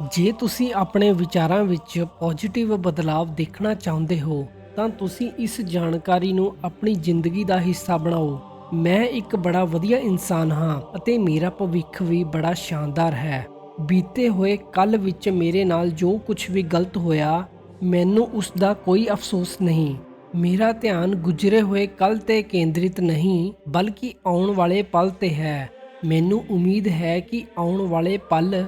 ਜੇ ਤੁਸੀਂ ਆਪਣੇ ਵਿਚਾਰਾਂ ਵਿੱਚ ਪੋਜ਼ਿਟਿਵ ਬਦਲਾਅ ਦੇਖਣਾ ਚਾਹੁੰਦੇ ਹੋ, ਤਾਂ ਤੁਸੀਂ ਇਸ ਜਾਣਕਾਰੀ ਨੂੰ ਆਪਣੀ ਜ਼ਿੰਦਗੀ ਦਾ ਹਿੱਸਾ ਬਣਾਓ। ਮੈਂ ਇੱਕ ਬੜਾ ਵਧੀਆ ਇਨਸਾਨ ਹਾਂ ਅਤੇ ਮੇਰਾ ਭਵਿੱਖ ਵੀ ਬੜਾ ਸ਼ਾਨਦਾਰ ਹੈ। ਬੀਤੇ ਹੋਏ ਕੱਲ ਵਿੱਚ ਮੇਰੇ ਨਾਲ ਜੋ ਕੁਝ ਵੀ ਗਲਤ ਹੋਇਆ, ਮੈਨੂੰ ਉਸ ਦਾ ਕੋਈ ਅਫਸੋਸ ਨਹੀਂ। ਮੇਰਾ ਧਿਆਨ ਗੁਜ਼ਰੇ ਹੋਏ ਕੱਲ ਤੇ ਕੇਂਦਰਿਤ ਨਹੀਂ, ਬਲਕਿ ਆਉਣ ਵਾਲੇ ਪਲ ਤੇ ਹੈ। ਮੈਨੂੰ ਉਮੀਦ ਹੈ ਕਿ ਆਉਣ ਵਾਲੇ ਪਲ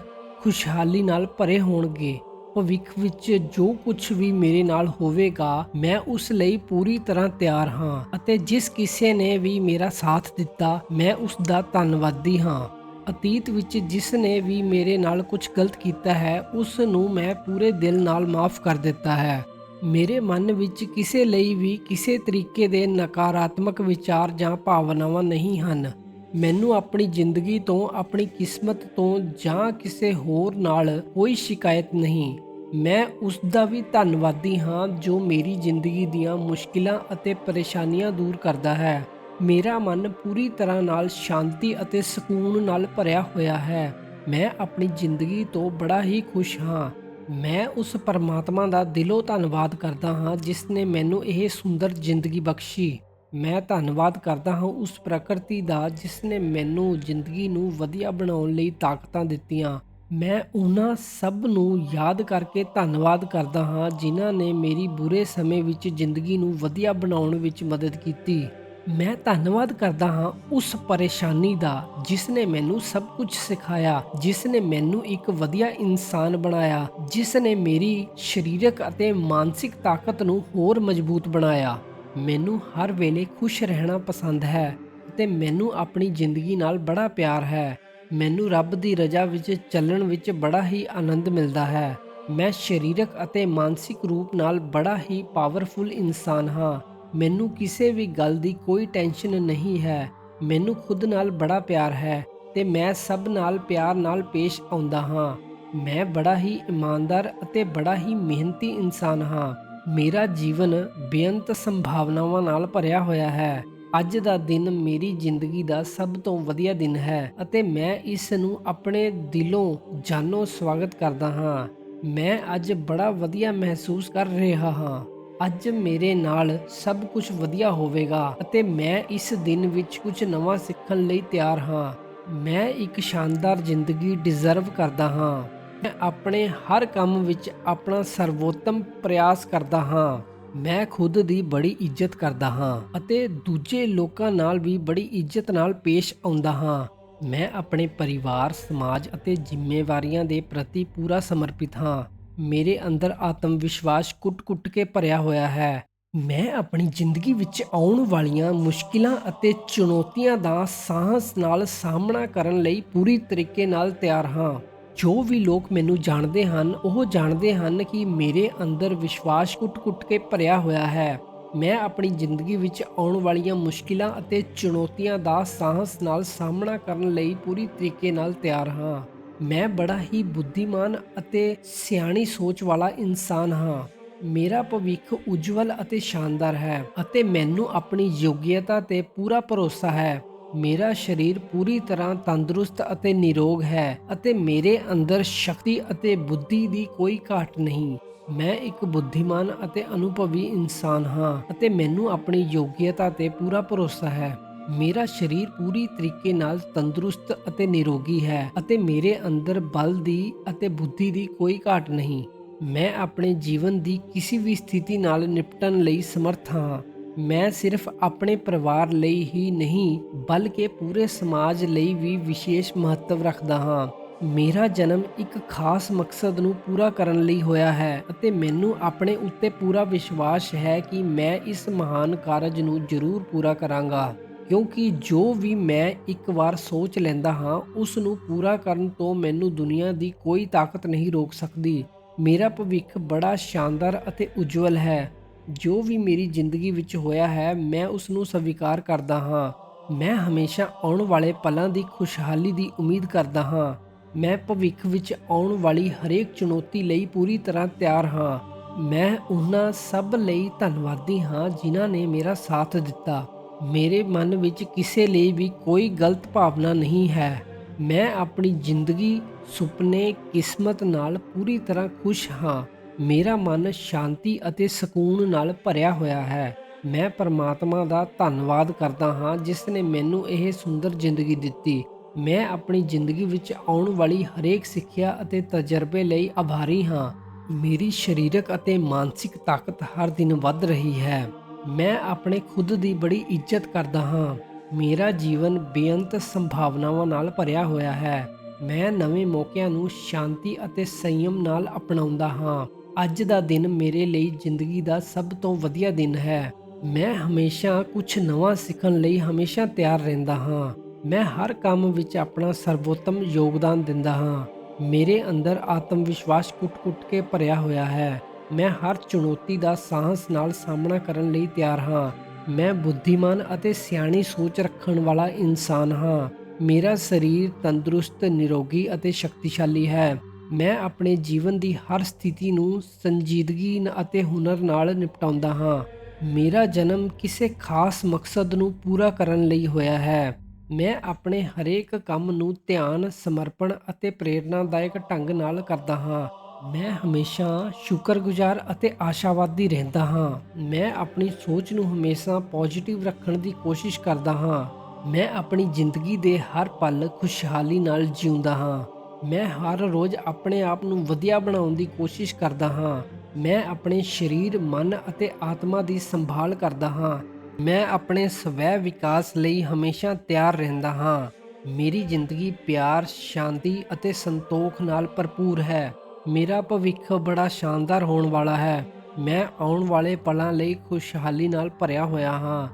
ਖੁਸ਼ਹਾਲੀ ਨਾਲ ਭਰੇ ਹੋਣਗੇ। ਭਵਿੱਖ ਵਿੱਚ ਜੋ ਕੁਝ ਵੀ ਮੇਰੇ ਨਾਲ ਹੋਵੇਗਾ, ਮੈਂ ਉਸ ਲਈ ਪੂਰੀ ਤਰ੍ਹਾਂ ਤਿਆਰ ਹਾਂ ਅਤੇ ਜਿਸ ਕਿਸੇ ਨੇ ਵੀ ਮੇਰਾ ਸਾਥ ਦਿੱਤਾ, ਮੈਂ ਉਸ ਦਾ ਧੰਨਵਾਦੀ ਹਾਂ। ਅਤੀਤ ਵਿੱਚ ਜਿਸ ਨੇ ਵੀ ਮੇਰੇ ਨਾਲ ਕੁਝ ਗਲਤ ਕੀਤਾ ਹੈ, ਉਸ ਨੂੰ ਮੈਂ ਪੂਰੇ ਦਿਲ ਨਾਲ ਮਾਫ ਕਰ ਦਿੱਤਾ ਹੈ। ਮੇਰੇ ਮਨ ਵਿੱਚ ਕਿਸੇ ਲਈ ਵੀ ਕਿਸੇ ਤਰੀਕੇ ਦੇ ਨਕਾਰਾਤਮਕ ਵਿਚਾਰ ਜਾਂ ਭਾਵਨਾਵਾਂ ਨਹੀਂ ਹਨ। ਮੈਨੂੰ ਆਪਣੀ ਜ਼ਿੰਦਗੀ ਤੋਂ, ਆਪਣੀ ਕਿਸਮਤ ਤੋਂ ਜਾਂ ਕਿਸੇ ਹੋਰ ਨਾਲ ਕੋਈ ਸ਼ਿਕਾਇਤ ਨਹੀਂ। ਮੈਂ ਉਸ ਦਾ ਵੀ ਧੰਨਵਾਦੀ ਹਾਂ ਜੋ ਮੇਰੀ ਜ਼ਿੰਦਗੀ ਦੀਆਂ ਮੁਸ਼ਕਿਲਾਂ ਅਤੇ ਪਰੇਸ਼ਾਨੀਆਂ ਦੂਰ ਕਰਦਾ ਹੈ। ਮੇਰਾ ਮਨ ਪੂਰੀ ਤਰ੍ਹਾਂ ਨਾਲ ਸ਼ਾਂਤੀ ਅਤੇ ਸਕੂਨ ਨਾਲ ਭਰਿਆ ਹੋਇਆ ਹੈ। ਮੈਂ ਆਪਣੀ ਜ਼ਿੰਦਗੀ ਤੋਂ ਬੜਾ ਹੀ ਖੁਸ਼ ਹਾਂ। ਮੈਂ ਉਸ ਪਰਮਾਤਮਾ ਦਾ ਦਿਲੋਂ ਧੰਨਵਾਦ ਕਰਦਾ ਹਾਂ ਜਿਸ ਨੇ ਮੈਨੂੰ ਇਹ ਸੁੰਦਰ ਜ਼ਿੰਦਗੀ ਬਖਸ਼ੀ। ਮੈਂ ਧੰਨਵਾਦ ਕਰਦਾ ਹਾਂ ਉਸ ਪ੍ਰਕਿਰਤੀ ਦਾ ਜਿਸ ਨੇ ਮੈਨੂੰ ਜ਼ਿੰਦਗੀ ਨੂੰ ਵਧੀਆ ਬਣਾਉਣ ਲਈ ਤਾਕਤਾਂ ਦਿੱਤੀਆਂ। ਮੈਂ ਉਹਨਾਂ ਸਭ ਨੂੰ ਯਾਦ ਕਰਕੇ ਧੰਨਵਾਦ ਕਰਦਾ ਹਾਂ ਜਿਨ੍ਹਾਂ ਨੇ ਮੇਰੀ ਬੁਰੇ ਸਮੇਂ ਵਿੱਚ ਜ਼ਿੰਦਗੀ ਨੂੰ ਵਧੀਆ ਬਣਾਉਣ ਵਿੱਚ ਮਦਦ ਕੀਤੀ। ਮੈਂ ਧੰਨਵਾਦ ਕਰਦਾ ਹਾਂ ਉਸ ਪਰੇਸ਼ਾਨੀ ਦਾ ਜਿਸ ਨੇ ਮੈਨੂੰ ਸਭ ਕੁਝ ਸਿਖਾਇਆ ਜਿਸ ਨੇ ਮੈਨੂੰ ਇੱਕ ਵਧੀਆ ਇਨਸਾਨ ਬਣਾਇਆ ਜਿਸ ਨੇ ਮੇਰੀ ਸਰੀਰਕ ਅਤੇ ਮਾਨਸਿਕ ਤਾਕਤ ਨੂੰ ਹੋਰ ਮਜ਼ਬੂਤ ਬਣਾਇਆ। ਮੈਨੂੰ ਹਰ ਵੇਲੇ ਖੁਸ਼ ਰਹਿਣਾ ਪਸੰਦ ਹੈ ਤੇ ਮੈਨੂੰ ਆਪਣੀ ਜ਼ਿੰਦਗੀ ਨਾਲ ਬੜਾ ਪਿਆਰ ਹੈ। ਮੈਨੂੰ ਰੱਬ ਦੀ ਰਜ਼ਾ ਵਿੱਚ ਚੱਲਣ ਵਿੱਚ ਬੜਾ ਹੀ ਆਨੰਦ ਮਿਲਦਾ ਹੈ। ਮੈਂ ਸਰੀਰਕ ਅਤੇ ਮਾਨਸਿਕ ਰੂਪ ਨਾਲ ਬੜਾ ਹੀ ਪਾਵਰਫੁਲ ਇਨਸਾਨ ਹਾਂ। ਮੈਨੂੰ ਕਿਸੇ ਵੀ ਗੱਲ ਦੀ ਕੋਈ ਟੈਨਸ਼ਨ ਨਹੀਂ ਹੈ। ਮੈਨੂੰ ਖੁਦ ਨਾਲ ਬੜਾ ਪਿਆਰ ਹੈ ਤੇ ਮੈਂ ਸਭ ਨਾਲ ਪਿਆਰ ਨਾਲ ਪੇਸ਼ ਆਉਂਦਾ ਹਾਂ। ਮੈਂ ਬੜਾ ਹੀ ਇਮਾਨਦਾਰ ਅਤੇ ਬੜਾ ਹੀ ਮਿਹਨਤੀ ਇਨਸਾਨ ਹਾਂ। ਮੇਰਾ ਜੀਵਨ ਬੇਅੰਤ ਸੰਭਾਵਨਾਵਾਂ ਨਾਲ ਭਰਿਆ ਹੋਇਆ ਹੈ। ਅੱਜ ਦਾ ਦਿਨ ਮੇਰੀ ਜ਼ਿੰਦਗੀ ਦਾ ਸਭ ਤੋਂ ਵਧੀਆ ਦਿਨ ਹੈ ਅਤੇ ਮੈਂ ਇਸ ਨੂੰ ਆਪਣੇ ਦਿਲੋਂ ਜਾਨੋਂ ਸਵਾਗਤ ਕਰਦਾ ਹਾਂ। ਮੈਂ ਅੱਜ ਬੜਾ ਵਧੀਆ ਮਹਿਸੂਸ ਕਰ ਰਿਹਾ ਹਾਂ। ਅੱਜ ਮੇਰੇ ਨਾਲ ਸਭ ਕੁਝ ਵਧੀਆ ਹੋਵੇਗਾ ਅਤੇ ਮੈਂ ਇਸ ਦਿਨ ਵਿੱਚ ਕੁਝ ਨਵਾਂ ਸਿੱਖਣ ਲਈ ਤਿਆਰ ਹਾਂ। ਮੈਂ ਇੱਕ ਸ਼ਾਨਦਾਰ ਜ਼ਿੰਦਗੀ ਡਿਜ਼ਰਵ ਕਰਦਾ ਹਾਂ। ਮੈਂ ਆਪਣੇ ਹਰ ਕੰਮ ਵਿੱਚ ਆਪਣਾ ਸਰਵੋਤਮ ਪ੍ਰਯਾਸ ਕਰਦਾ ਹਾਂ। ਮੈਂ ਖੁਦ ਦੀ ਬੜੀ ਇੱਜ਼ਤ ਕਰਦਾ ਹਾਂ ਅਤੇ ਦੂਜੇ ਲੋਕਾਂ ਨਾਲ ਵੀ ਬੜੀ ਇੱਜ਼ਤ ਨਾਲ ਪੇਸ਼ ਆਉਂਦਾ ਹਾਂ। ਮੈਂ ਆਪਣੇ ਪਰਿਵਾਰ, ਸਮਾਜ ਅਤੇ ਜ਼ਿੰਮੇਵਾਰੀਆਂ ਦੇ ਪ੍ਰਤੀ ਪੂਰਾ ਸਮਰਪਿਤ ਹਾਂ। ਮੇਰੇ ਅੰਦਰ ਆਤਮ ਵਿਸ਼ਵਾਸ ਕੁੱਟ-ਕੁੱਟ ਕੇ ਭਰਿਆ ਹੋਇਆ ਹੈ। ਮੈਂ ਆਪਣੀ ਜ਼ਿੰਦਗੀ ਵਿੱਚ ਆਉਣ ਵਾਲੀਆਂ ਮੁਸ਼ਕਿਲਾਂ ਅਤੇ ਚੁਣੌਤੀਆਂ ਦਾ ਸਾਹਸ ਨਾਲ ਸਾਹਮਣਾ ਕਰਨ ਲਈ ਪੂਰੀ ਤਰੀਕੇ ਨਾਲ ਤਿਆਰ ਹਾਂ। ਜੋ ਵੀ ਲੋਕ ਮੈਨੂੰ ਜਾਣਦੇ ਹਨ, ਉਹ ਜਾਣਦੇ ਹਨ ਕਿ ਮੇਰੇ ਅੰਦਰ ਵਿਸ਼ਵਾਸ ਕੁੱਟ-ਕੁੱਟ ਕੇ ਭਰਿਆ ਹੋਇਆ ਹੈ। ਮੈਂ ਆਪਣੀ ਜ਼ਿੰਦਗੀ ਵਿੱਚ ਆਉਣ ਵਾਲੀਆਂ ਮੁਸ਼ਕਿਲਾਂ ਅਤੇ ਚੁਣੌਤੀਆਂ ਦਾ ਸਾਹਸ ਨਾਲ ਸਾਹਮਣਾ ਕਰਨ ਲਈ ਪੂਰੀ ਤਰੀਕੇ ਨਾਲ ਤਿਆਰ ਹਾਂ। ਮੈਂ ਬੜਾ ਹੀ ਬੁੱਧੀਮਾਨ ਅਤੇ ਸਿਆਣੀ ਸੋਚ ਵਾਲਾ ਇਨਸਾਨ ਹਾਂ। ਮੇਰਾ ਭਵਿੱਖ ਉਜਵਲ ਅਤੇ ਸ਼ਾਨਦਾਰ ਹੈ ਅਤੇ ਮੈਨੂੰ ਆਪਣੀ ਯੋਗਤਾ ਤੇ ਪੂਰਾ ਭਰੋਸਾ ਹੈ। ਮੇਰਾ ਸਰੀਰ ਪੂਰੀ ਤਰ੍ਹਾਂ ਤੰਦਰੁਸਤ ਅਤੇ ਨਿਰੋਗ ਹੈ ਅਤੇ ਮੇਰੇ ਅੰਦਰ ਸ਼ਕਤੀ ਅਤੇ ਬੁੱਧੀ ਦੀ ਕੋਈ ਘਾਟ ਨਹੀਂ। ਮੈਂ ਇੱਕ ਬੁੱਧੀਮਾਨ ਅਤੇ ਅਨੁਭਵੀ ਇਨਸਾਨ ਹਾਂ ਅਤੇ ਮੈਨੂੰ ਆਪਣੀ ਯੋਗਤਾ ਤੇ ਪੂਰਾ ਭਰੋਸਾ ਹੈ। ਮੇਰਾ ਸਰੀਰ ਪੂਰੀ ਤਰੀਕੇ ਨਾਲ ਤੰਦਰੁਸਤ ਅਤੇ ਨਿਰੋਗੀ ਹੈ ਅਤੇ ਮੇਰੇ ਅੰਦਰ ਬਲ ਦੀ ਅਤੇ ਬੁੱਧੀ ਦੀ ਕੋਈ ਘਾਟ ਨਹੀਂ। ਮੈਂ ਆਪਣੇ ਜੀਵਨ ਦੀ ਕਿਸੇ ਵੀ ਸਥਿਤੀ ਨਾਲ ਨਿਪਟਣ ਲਈ ਸਮਰੱਥ ਹਾਂ। ਮੈਂ ਸਿਰਫ ਆਪਣੇ ਪਰਿਵਾਰ ਲਈ ਹੀ ਨਹੀਂ, ਬਲਕਿ ਪੂਰੇ ਸਮਾਜ ਲਈ ਵੀ ਵਿਸ਼ੇਸ਼ ਮਹੱਤਵ ਰੱਖਦਾ ਹਾਂ। ਮੇਰਾ ਜਨਮ ਇੱਕ ਖਾਸ ਮਕਸਦ ਨੂੰ ਪੂਰਾ ਕਰਨ ਲਈ ਹੋਇਆ ਹੈ ਅਤੇ ਮੈਨੂੰ ਆਪਣੇ ਉੱਤੇ ਪੂਰਾ ਵਿਸ਼ਵਾਸ ਹੈ ਕਿ ਮੈਂ ਇਸ ਮਹਾਨ ਕਾਰਜ ਨੂੰ ਜ਼ਰੂਰ ਪੂਰਾ ਕਰਾਂਗਾ, ਕਿਉਂਕਿ ਜੋ ਵੀ ਮੈਂ ਇੱਕ ਵਾਰ ਸੋਚ ਲੈਂਦਾ ਹਾਂ, ਉਸ ਨੂੰ ਪੂਰਾ ਕਰਨ ਤੋਂ ਮੈਨੂੰ ਦੁਨੀਆ ਦੀ ਕੋਈ ਤਾਕਤ ਨਹੀਂ ਰੋਕ ਸਕਦੀ। ਮੇਰਾ ਭਵਿੱਖ ਬੜਾ ਸ਼ਾਨਦਾਰ ਅਤੇ ਉਜਵਲ ਹੈ। ਜੋ ਵੀ ਮੇਰੀ ਜ਼ਿੰਦਗੀ ਵਿੱਚ ਹੋਇਆ ਹੈ, ਮੈਂ ਉਸ ਨੂੰ ਸਵੀਕਾਰ ਕਰਦਾ ਹਾਂ। ਮੈਂ ਹਮੇਸ਼ਾ ਆਉਣ ਵਾਲੇ ਪਲਾਂ ਦੀ ਖੁਸ਼ਹਾਲੀ ਦੀ ਉਮੀਦ ਕਰਦਾ ਹਾਂ। ਮੈਂ ਭਵਿੱਖ ਵਿੱਚ ਆਉਣ ਵਾਲੀ ਹਰੇਕ ਚੁਣੌਤੀ ਲਈ ਪੂਰੀ ਤਰ੍ਹਾਂ ਤਿਆਰ ਹਾਂ। ਮੈਂ ਉਹਨਾਂ ਸਭ ਲਈ ਧੰਨਵਾਦੀ ਹਾਂ ਜਿਨ੍ਹਾਂ ਨੇ ਮੇਰਾ ਸਾਥ ਦਿੱਤਾ। ਮੇਰੇ ਮਨ ਵਿੱਚ ਕਿਸੇ ਲਈ ਵੀ ਕੋਈ ਗਲਤ ਭਾਵਨਾ ਨਹੀਂ ਹੈ। ਮੈਂ ਆਪਣੀ ਜ਼ਿੰਦਗੀ, ਸੁਪਨੇ, ਕਿਸਮਤ ਨਾਲ ਪੂਰੀ ਤਰ੍ਹਾਂ ਖੁਸ਼ ਹਾਂ। ਮੇਰਾ ਮਨ ਸ਼ਾਂਤੀ ਅਤੇ ਸਕੂਨ ਨਾਲ ਭਰਿਆ ਹੋਇਆ ਹੈ। ਮੈਂ ਪਰਮਾਤਮਾ ਦਾ ਧੰਨਵਾਦ ਕਰਦਾ ਹਾਂ, ਜਿਸ ਨੇ ਮੈਨੂੰ ਇਹ ਸੁੰਦਰ ਜ਼ਿੰਦਗੀ ਦਿੱਤੀ। ਮੈਂ ਆਪਣੀ ਜ਼ਿੰਦਗੀ ਵਿੱਚ ਆਉਣ ਵਾਲੀ ਹਰੇਕ ਸਿੱਖਿਆ ਅਤੇ ਤਜਰਬੇ ਲਈ ਆਭਾਰੀ ਹਾਂ। ਮੇਰੀ ਸਰੀਰਕ ਅਤੇ ਮਾਨਸਿਕ ਤਾਕਤ ਹਰ ਦਿਨ ਵੱਧ ਰਹੀ ਹੈ। ਮੈਂ ਆਪਣੇ ਖੁਦ ਦੀ ਬੜੀ ਇੱਜ਼ਤ ਕਰਦਾ ਹਾਂ। ਮੇਰਾ ਜੀਵਨ ਬੇਅੰਤ ਸੰਭਾਵਨਾਵਾਂ ਨਾਲ ਭਰਿਆ ਹੋਇਆ ਹੈ। ਮੈਂ ਨਵੇਂ ਮੌਕਿਆਂ ਨੂੰ ਸ਼ਾਂਤੀ ਅਤੇ ਸੰਯਮ ਨਾਲ ਅਪਣਾਉਂਦਾ ਹਾਂ। ਅੱਜ ਦਾ ਦਿਨ ਮੇਰੇ ਲਈ ਜ਼ਿੰਦਗੀ ਦਾ ਸਭ ਤੋਂ ਵਧੀਆ ਦਿਨ ਹੈ। ਮੈਂ ਹਮੇਸ਼ਾ ਕੁਝ ਨਵਾਂ ਸਿੱਖਣ ਲਈ ਹਮੇਸ਼ਾ ਤਿਆਰ ਰਹਿੰਦਾ ਹਾਂ। ਮੈਂ ਹਰ ਕੰਮ ਵਿੱਚ ਆਪਣਾ ਸਰਵੋਤਮ ਯੋਗਦਾਨ ਦਿੰਦਾ ਹਾਂ। ਮੇਰੇ ਅੰਦਰ ਆਤਮ ਵਿਸ਼ਵਾਸ ਕੁੱਟ-ਕੁੱਟ ਕੇ ਭਰਿਆ ਹੋਇਆ ਹੈ। ਮੈਂ ਹਰ ਚੁਣੌਤੀ ਦਾ ਸਾਹਸ ਨਾਲ ਸਾਹਮਣਾ ਕਰਨ ਲਈ ਤਿਆਰ ਹਾਂ। ਮੈਂ ਬੁੱਧੀਮਾਨ ਅਤੇ ਸਿਆਣੀ ਸੋਚ ਰੱਖਣ ਵਾਲਾ ਇਨਸਾਨ ਹਾਂ। ਮੇਰਾ ਸਰੀਰ ਤੰਦਰੁਸਤ, ਨਿਰੋਗੀ ਅਤੇ ਸ਼ਕਤੀਸ਼ਾਲੀ ਹੈ। ਮੈਂ ਆਪਣੇ ਜੀਵਨ ਦੀ ਹਰ ਸਥਿਤੀ ਨੂੰ ਸੰਜੀਦਗੀ ਅਤੇ ਹੁਨਰ ਨਾਲ ਨਿਪਟਾਉਂਦਾ ਹਾਂ। ਮੇਰਾ ਜਨਮ ਕਿਸੇ ਖਾਸ ਮਕਸਦ ਨੂੰ ਪੂਰਾ ਕਰਨ ਲਈ ਹੋਇਆ ਹੈ। ਮੈਂ ਆਪਣੇ ਹਰੇਕ ਕੰਮ ਨੂੰ ਧਿਆਨ, ਸਮਰਪਣ ਅਤੇ ਪ੍ਰੇਰਨਾਦਾਇਕ ਢੰਗ ਨਾਲ ਕਰਦਾ ਹਾਂ। ਮੈਂ ਹਮੇਸ਼ਾ ਸ਼ੁਕਰਗੁਜ਼ਾਰ ਅਤੇ ਆਸ਼ਾਵਾਦੀ ਰਹਿੰਦਾ ਹਾਂ। ਮੈਂ ਆਪਣੀ ਸੋਚ ਨੂੰ ਹਮੇਸ਼ਾ ਪੋਜ਼ਿਟਿਵ ਰੱਖਣ ਦੀ ਕੋਸ਼ਿਸ਼ ਕਰਦਾ ਹਾਂ। ਮੈਂ ਆਪਣੀ ਜ਼ਿੰਦਗੀ ਦੇ ਹਰ ਪਲ ਖੁਸ਼ਹਾਲੀ ਨਾਲ ਜਿਉਂਦਾ ਹਾਂ। ਮੈਂ ਹਰ ਰੋਜ਼ ਆਪਣੇ ਆਪ ਨੂੰ ਵਧੀਆ ਬਣਾਉਣ ਦੀ ਕੋਸ਼ਿਸ਼ ਕਰਦਾ ਹਾਂ। ਮੈਂ ਆਪਣੇ ਸਰੀਰ, ਮਨ ਅਤੇ ਆਤਮਾ ਦੀ ਸੰਭਾਲ ਕਰਦਾ ਹਾਂ। ਮੈਂ ਆਪਣੇ ਸਵੈ ਵਿਕਾਸ ਲਈ ਹਮੇਸ਼ਾ ਤਿਆਰ ਰਹਿੰਦਾ ਹਾਂ। ਮੇਰੀ ਜ਼ਿੰਦਗੀ ਪਿਆਰ, ਸ਼ਾਂਤੀ ਅਤੇ ਸੰਤੋਖ ਨਾਲ ਭਰਪੂਰ ਹੈ। ਮੇਰਾ ਭਵਿੱਖ ਬੜਾ ਸ਼ਾਨਦਾਰ ਹੋਣ ਵਾਲਾ ਹੈ। ਮੈਂ ਆਉਣ ਵਾਲੇ ਪਲਾਂ ਲਈ ਖੁਸ਼ਹਾਲੀ ਨਾਲ ਭਰਿਆ ਹੋਇਆ ਹਾਂ।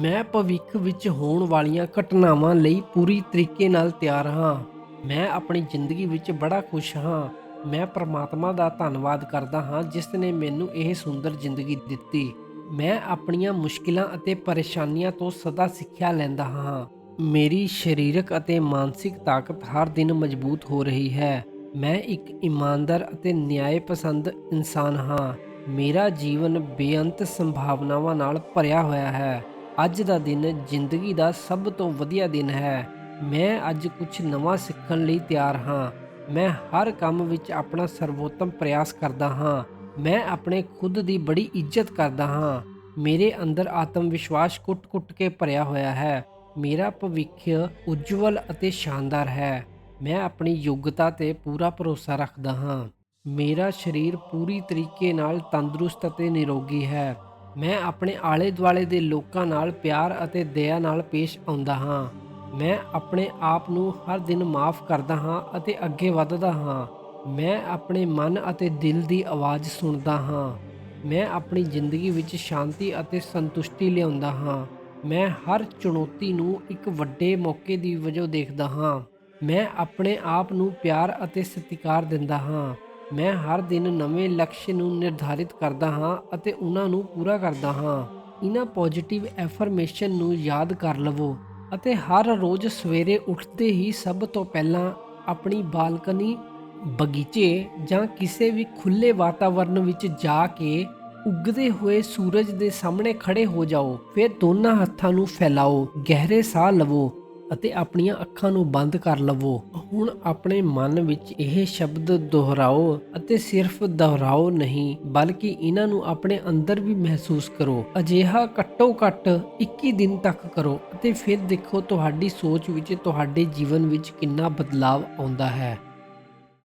ਮੈਂ ਭਵਿੱਖ ਵਿੱਚ ਹੋਣ ਵਾਲੀਆਂ ਘਟਨਾਵਾਂ ਲਈ ਪੂਰੀ ਤਰੀਕੇ ਨਾਲ ਤਿਆਰ ਹਾਂ। ਮੈਂ ਆਪਣੀ ਜ਼ਿੰਦਗੀ ਵਿੱਚ ਬੜਾ ਖੁਸ਼ ਹਾਂ। ਮੈਂ ਪਰਮਾਤਮਾ ਦਾ ਧੰਨਵਾਦ ਕਰਦਾ ਹਾਂ, ਜਿਸ ਨੇ ਮੈਨੂੰ ਇਹ ਸੁੰਦਰ ਜ਼ਿੰਦਗੀ ਦਿੱਤੀ। ਮੈਂ ਆਪਣੀਆਂ ਮੁਸ਼ਕਿਲਾਂ ਅਤੇ ਪਰੇਸ਼ਾਨੀਆਂ ਤੋਂ ਸਦਾ ਸਿੱਖਿਆ ਲੈਂਦਾ ਹਾਂ। ਮੇਰੀ ਸਰੀਰਕ ਅਤੇ ਮਾਨਸਿਕ ਤਾਕਤ ਹਰ ਦਿਨ ਮਜ਼ਬੂਤ ਹੋ ਰਹੀ ਹੈ। ਮੈਂ ਇੱਕ ਇਮਾਨਦਾਰ ਅਤੇ ਨਿਆਂ ਪਸੰਦ ਇਨਸਾਨ ਹਾਂ। ਮੇਰਾ ਜੀਵਨ ਬੇਅੰਤ ਸੰਭਾਵਨਾਵਾਂ ਨਾਲ ਭਰਿਆ ਹੋਇਆ ਹੈ। ਅੱਜ ਦਾ ਦਿਨ ਜ਼ਿੰਦਗੀ ਦਾ ਸਭ ਤੋਂ ਵਧੀਆ ਦਿਨ ਹੈ। ਮੈਂ ਅੱਜ ਕੁਝ ਨਵਾਂ ਸਿੱਖਣ ਲਈ ਤਿਆਰ ਹਾਂ। ਮੈਂ ਹਰ ਕੰਮ ਵਿੱਚ ਆਪਣਾ ਸਰਵੋਤਮ ਪ੍ਰਯਾਸ ਕਰਦਾ ਹਾਂ। ਮੈਂ ਆਪਣੇ ਖੁਦ ਦੀ ਬੜੀ ਇੱਜ਼ਤ ਕਰਦਾ ਹਾਂ। ਮੇਰੇ ਅੰਦਰ ਆਤਮ ਵਿਸ਼ਵਾਸ ਕੁੱਟ-ਕੁੱਟ ਕੇ ਭਰਿਆ ਹੋਇਆ ਹੈ। ਮੇਰਾ ਭਵਿੱਖ ਉਜਵਲ ਅਤੇ ਸ਼ਾਨਦਾਰ ਹੈ। ਮੈਂ ਆਪਣੀ ਯੋਗਤਾ ਤੇ ਪੂਰਾ ਭਰੋਸਾ ਰੱਖਦਾ ਹਾਂ। ਮੇਰਾ ਸਰੀਰ ਪੂਰੀ ਤਰੀਕੇ ਨਾਲ ਤੰਦਰੁਸਤ ਅਤੇ ਨਿਰੋਗੀ ਹੈ। ਮੈਂ ਆਪਣੇ ਆਲੇ ਦੁਆਲੇ ਦੇ ਲੋਕਾਂ ਨਾਲ ਪਿਆਰ ਅਤੇ ਦਇਆ ਨਾਲ ਪੇਸ਼ ਆਉਂਦਾ ਹਾਂ। ਮੈਂ ਆਪਣੇ ਆਪ ਨੂੰ ਹਰ ਦਿਨ ਮਾਫ ਕਰਦਾ ਹਾਂ ਅਤੇ ਅੱਗੇ ਵਧਦਾ ਹਾਂ। ਮੈਂ ਆਪਣੇ ਮਨ ਅਤੇ ਦਿਲ ਦੀ ਆਵਾਜ਼ ਸੁਣਦਾ ਹਾਂ। ਮੈਂ ਆਪਣੀ ਜ਼ਿੰਦਗੀ ਵਿੱਚ ਸ਼ਾਂਤੀ ਅਤੇ ਸੰਤੁਸ਼ਟੀ ਲਿਆਉਂਦਾ ਹਾਂ। ਮੈਂ ਹਰ ਚੁਣੌਤੀ ਨੂੰ ਇੱਕ ਵੱਡੇ ਮੌਕੇ ਦੀ ਵਜੋਂ ਦੇਖਦਾ ਹਾਂ। ਮੈਂ ਆਪਣੇ ਆਪ ਨੂੰ ਪਿਆਰ ਅਤੇ ਸਤਿਕਾਰ ਦਿੰਦਾ ਹਾਂ। ਮੈਂ ਹਰ ਦਿਨ ਨਵੇਂ ਲਕਸ਼ ਨੂੰ ਨਿਰਧਾਰਿਤ ਕਰਦਾ ਹਾਂ ਅਤੇ ਉਹਨਾਂ ਨੂੰ ਪੂਰਾ ਕਰਦਾ ਹਾਂ। ਇਹਨਾਂ ਪੋਜ਼ਿਟਿਵ ਐਫਰਮੇਸ਼ਨ ਨੂੰ ਯਾਦ ਕਰ ਲਵੋ। ਅਤੇ ਹਰ ਰੋਜ਼ ਸਵੇਰੇ ਉੱਠਦੇ ਹੀ ਸਭ ਤੋਂ ਪਹਿਲਾਂ ਆਪਣੀ ਬਾਲਕਨੀ, ਬਗੀਚੇ ਜਾਂ ਕਿਸੇ ਵੀ ਖੁੱਲੇ ਵਾਤਾਵਰਣ ਵਿੱਚ ਜਾ ਕੇ ਉੱਗਦੇ ਹੋਏ ਸੂਰਜ ਦੇ ਸਾਹਮਣੇ ਖੜੇ ਹੋ ਜਾਓ। ਫਿਰ ਦੋਨਾਂ ਹੱਥਾਂ ਨੂੰ ਫੈਲਾਓ, ਗਹਿਰੇ ਸਾਹ ਲਵੋ। ਅਤੇ ਆਪਣੀਆਂ ਅੱਖਾਂ ਨੂੰ ਬੰਦ ਕਰ ਲਵੋ। ਹੁਣ ਆਪਣੇ ਮਨ ਵਿੱਚ ਇਹ ਸ਼ਬਦ ਦੁਹਰਾਓ ਅਤੇ ਸਿਰਫ ਦੁਹਰਾਓ ਨਹੀਂ, ਬਲਕਿ ਇਹਨਾਂ ਨੂੰ ਆਪਣੇ ਅੰਦਰ ਵੀ ਮਹਿਸੂਸ ਕਰੋ। ਅਜਿਹਾ ਘੱਟੋ ਘੱਟ 21 ਦਿਨ ਤੱਕ ਕਰੋ ਅਤੇ ਫਿਰ ਦੇਖੋ ਤੁਹਾਡੀ ਸੋਚ ਵਿੱਚ, ਤੁਹਾਡੇ ਜੀਵਨ ਵਿੱਚ ਕਿੰਨਾ ਬਦਲਾਅ ਆਉਂਦਾ ਹੈ।